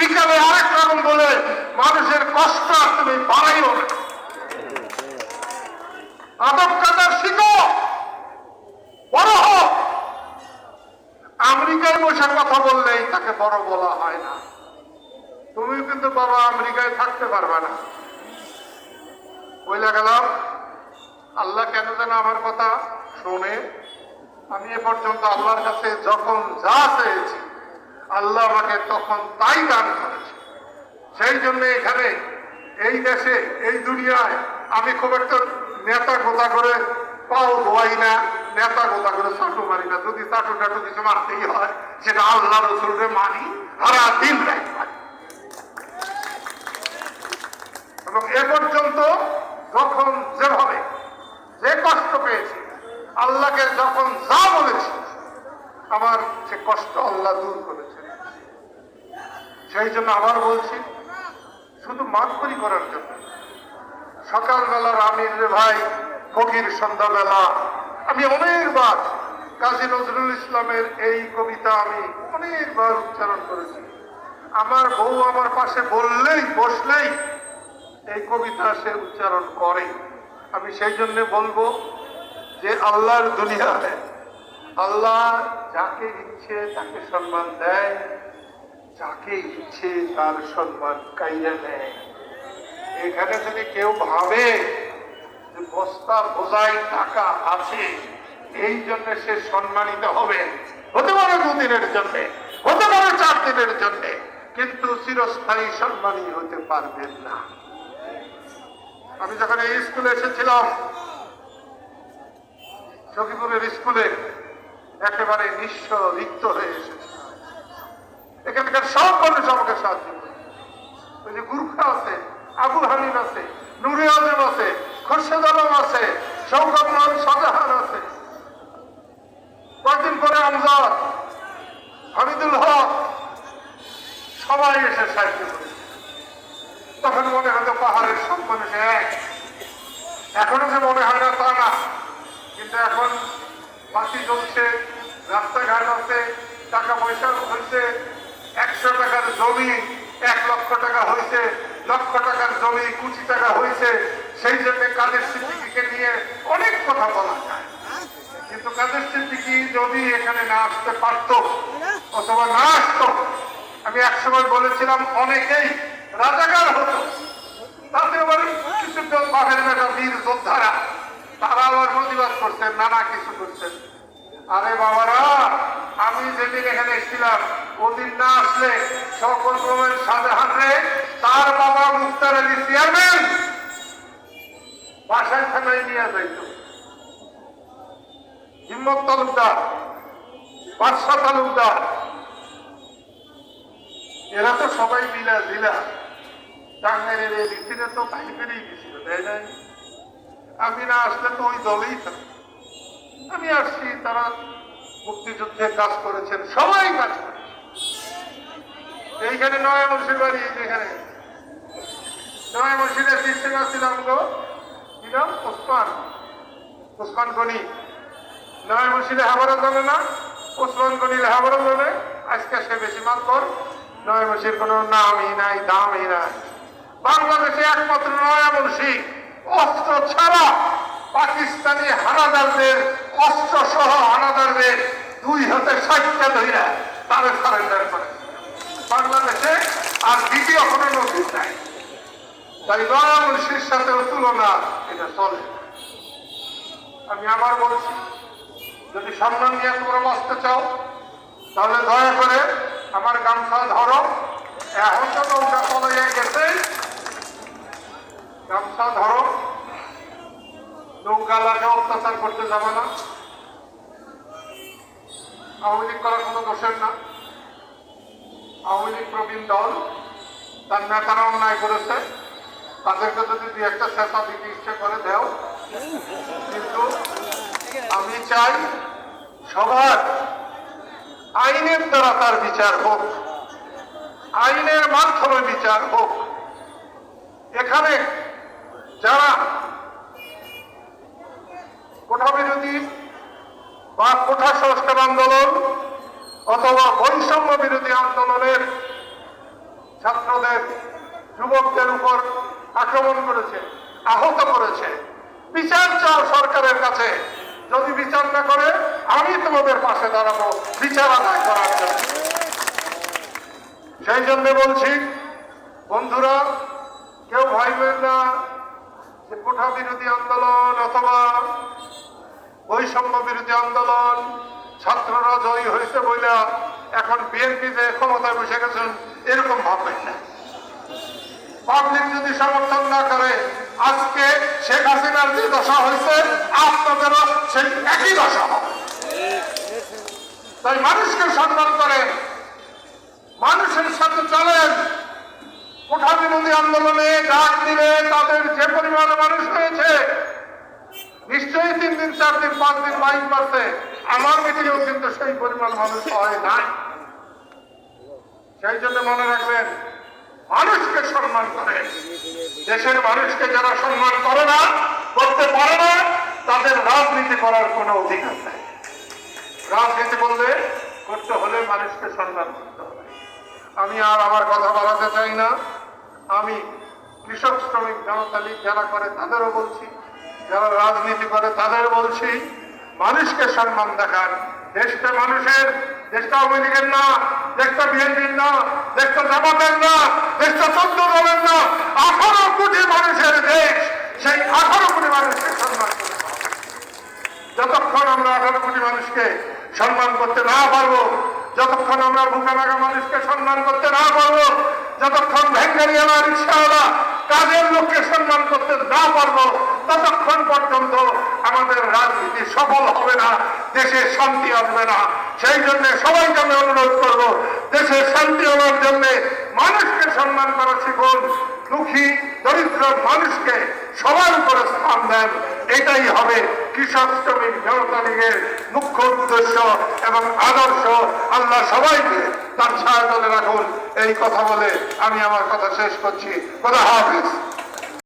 বিকালে আরেক রকম বলে মানুষের কষ্ট আর তুমি বাড়াইও আদব কাদার শিখো বড় হোক। আমেরিকায় বসে কথা বললেই তাকে বড় বলা হয় না। তুমি কিন্তু বাবা আমেরিকায় থাকতে পারবে না। বইলা গেলাম, আল্লাহ কেন যেন আমার কথা শোনে? আমি এ পর্যন্ত আল্লাহর কাছে যখন যা চেয়েছি আল্লাহ আমাকে তখন তাই দান করেছে। সেই জন্য এখানে এই দেশে, এই দুনিয়ায় আমি খুব একটা নেতা গোতা করে পাও ধোয়াই না, নেতা গোতা করে চাটু মারি না। যদি চাটু টাটু কিছু মারতেই হয়, সেটা আল্লাহ রসুলরে মানি, সারা দিন রাই এবং এ পর্যন্ত যখন যেভাবে যে কষ্ট পেয়েছি, আল্লাহকে যখন যা বলেছি, আমার সে কষ্ট আল্লাহ দূর করেছে। সেই জন্য আবার বলছি, শুধু মাতবরি করার জন্য। সকালবেলার আমির রে ভাই, ফকির সন্ধ্যাবেলা, আমি অনেকবার কাজী নজরুল ইসলামের এই কবিতা আমি অনেকবার উচ্চারণ করেছি। আমার বউ আমার পাশে বললেই, বসলেই এই কবিতা সে উচ্চারণ করে। আমি সেই জন্য বলব যে আল্লাহর দুনিয়ায় আল্লাহ যাকে ইচ্ছে তাকে সম্মান দেয়। যাকে ইচ্ছে তার সম্মান কাইরা নেয়। এখানে যদি কেউ ভাবে যে বস্তা বোঝাই টাকা আছে, এই জন্য সে সম্মানিত হবে। হতে পারে দুদিনের জন্য, হতে পারে চার দিনের জন্য, কিন্তু চিরস্থায়ী সম্মানী হতে পারবেন না। আমি যখন এই স্কুলে এসেছিলাম, সখীপুরের স্কুলে একেবারে নিঃস্ব রিক্ত হয়ে এসেছিলাম। এখানকার সব মানুষ আমাকে সাহায্য করে। ওই যে গুরুখা আছে, আবু হানিফ আছে, নুরে আজম আছে, খোরশেদ আলম আছে মোহন শাহজাহান আছে। কয়েকদিন পরে আমজাদ, হামিদুল হক, সবাই এসে সাহায্য করে। তখন মনে হতো পাহাড়ের সব মানুষ এক। এখনও যে মনে হয় না তা না, কিন্তু এখন বাতি চলছে রাস্তাঘাট আছে, টাকা পয়সা হয়েছে একশো টাকার জমি, এক লক্ষ টাকা হয়েছে, লক্ষ টাকার জমি কোটি টাকা হয়েছে, সেই জন্য কাদের সিদ্দিকিকে নিয়ে অনেক কথা বলা যায়। কিন্তু কাদের সিদ্দিকি যদি এখানে না আসতে পারতো, অথবা না আসতো, আমি একসময় বলেছিলাম, অনেকেই রাজাকার হতো। তাতে আবার কিছু বাপের বেটা বীর যোদ্ধারা তারা আবার প্রতিবাদ করছেন নানা কিছু করছেন আরে বাবারা, আমি যেদিন এসেছিলাম ওদিন না আসলে সকল রকমের শাহজাহান তার বাবা মুক্তার আলী চেয়ারম্যান, বাসায় থানায় নিয়ে যাইত হিম্মত তালুকদার, বাদশাহ তালুকদার, এরা তো সবাই মিলা দিলা। টাঙ্গাইলের এই রিসিনে তো ভাই বেরিয়ে গেছিল তাই না আমি না আসলে তো ওই দলেই থাকতো আমি আসছি, তারা মুক্তিযুদ্ধে কাজ করেছেন, সবাই কাজ করেছে। এইখানে নয় মসজিদ বাড়ি, এই যে এখানে। নয় মসজিদের সিস্টেম ছিলাম গো। ছিলাম ওসমান। ওসমান গনি। নয় মসজিদে হাবারা জানে না, ওসমান গনি হাবারা জানে আজকে সে বেশি কর। নয় মসজিদ কোনো নামই নাই, দামই নাই। বাংলাদেশে একমাত্র নয়া মুন্সি অস্ত্র ছাড়া পাকিস্তানি হানাদারদের অস্ত্র সহ হানাদারদের দুই হাতে ষাটটা ধইরা তারা সারেন্ডার করে বাংলাদেশে আর দ্বিতীয় কোনো নদী নাই। তাই মুন্সির সাথে তুলনা এটা চলে আমি আবার বলছি, যদি সম্মান নিয়ে তোমরা বাঁচতে চাও, তাহলে দয়া করে আমার গামছা ধরো। এখন তো নৌকা চলে গেছে। গামছা ধরো। নৌকা লাগে অত্যাচার করতে যাবে না। আওয়ামী লীগ করার কোনো দোষের না। আওয়ামী লীগ প্রবীণ দল, তার নেতারা অন্যায় করেছে। তাদেরকে যদি দু একটা শেষা দিতে ইচ্ছে করে, দেও। কিন্তু আমি চাই সবার আইনের দ্বারা তার বিচার হোক, আইনের মাধ্যমে বিচার হোক। এখানে যারা কোঠা বিরোধী বা কোঠা সংস্কার আন্দোলন অথবা বৈষম্য বিরোধী আন্দোলনের ছাত্রদের, যুবকদের উপর আক্রমণ করেছে, আহত করেছে। বিচার চাও সরকারের কাছে। যদি বিচার না করে, আমি তোমাদের পাশে দাঁড়াবো বিচার আদায় করার জন্য। সেই জন্য বলছি, বন্ধুরা, কেউ ভাইবেন না যে কোঠা বিরোধী আন্দোলন অথবা বৈষম্য বিরোধী আন্দোলন, ছাত্ররা জয়ী হয়েছে বইলা এখন বিএনপি যে ক্ষমতায় বসে গেছেন, এরকম ভাববেন না। পাবলিক যদি সমর্থন না করে, আজকে শেখ হাসিনার যে দশা হয়েছে, আপনাদেরও সেই একই দশা হবে। তাই মানুষকে সম্মান করেন, মানুষের সাথে চলেন। কোঠা বিরোধী আন্দোলনে ডাক দিলে তাদের যে পরিমাণ মানুষ হয়েছে নিশ্চয়ই তিন দিন, চার দিন, পাঁচ দিন মাইক মারছে আমার মিটিংয়েও কিন্তু সেই পরিমাণ মানুষ হয় নাই। সেই জন্য মনে রাখবেন, মানুষকে সম্মান করে। দেশের মানুষকে যারা সম্মান করে না, করতে পারে না, তাদের রাজনীতি করার কোনো অধিকার নাই। রাজনীতি বললে করতে হলে মানুষকে সম্মান করতে হবে। আমি আর আমার কথা বাড়াতে চাই না। আমি কৃষক শ্রমিক, জনতা লীগ যারা করে, তাদেরও বলছি যারা রাজনীতি করে তাদের বলছি, মানুষকে সম্মান দেখান। দেশটা মানুষের, দেশটা আওয়ামী লীগের না, দেশটা বিএনপির না, দেশটা জামাতের না, দেশটা চোদ্দ দলের না, আঠারো কোটি মানুষের দেশ, সেই আঠারো কোটি মানুষকে সম্মান যতক্ষণ আমরা আঠারো কোটি মানুষকে সম্মান করতে না পারব, যতক্ষণ আমরা বুকানাগা মানুষকে সম্মান করতে না পারব, যতক্ষণ ভেঙ্গারিয়ালা, রিক্সাওয়ালা কাজের লোককে সম্মান করতে না পারব ততক্ষণ পর্যন্ত আমাদের রাজনীতি সফল হবে না, দেশে শান্তি আসবে না। সেই জন্য সবাইকে আমি অনুরোধ করব দেশের শান্তি আনার জন্য মানুষকে সম্মান করা শিখুন দুঃখী, দরিদ্র মানুষকে সবার উপরে স্থান দেন। এটাই হবে কৃষক শ্রমিক জনতা লীগের মুখ্য উদ্দেশ্য এবং আদর্শ। আল্লাহ সবাইকে তার তলে রাখুন। এই কথা বলে আমি আমার কথা শেষ করছি। কথা হাফিজ।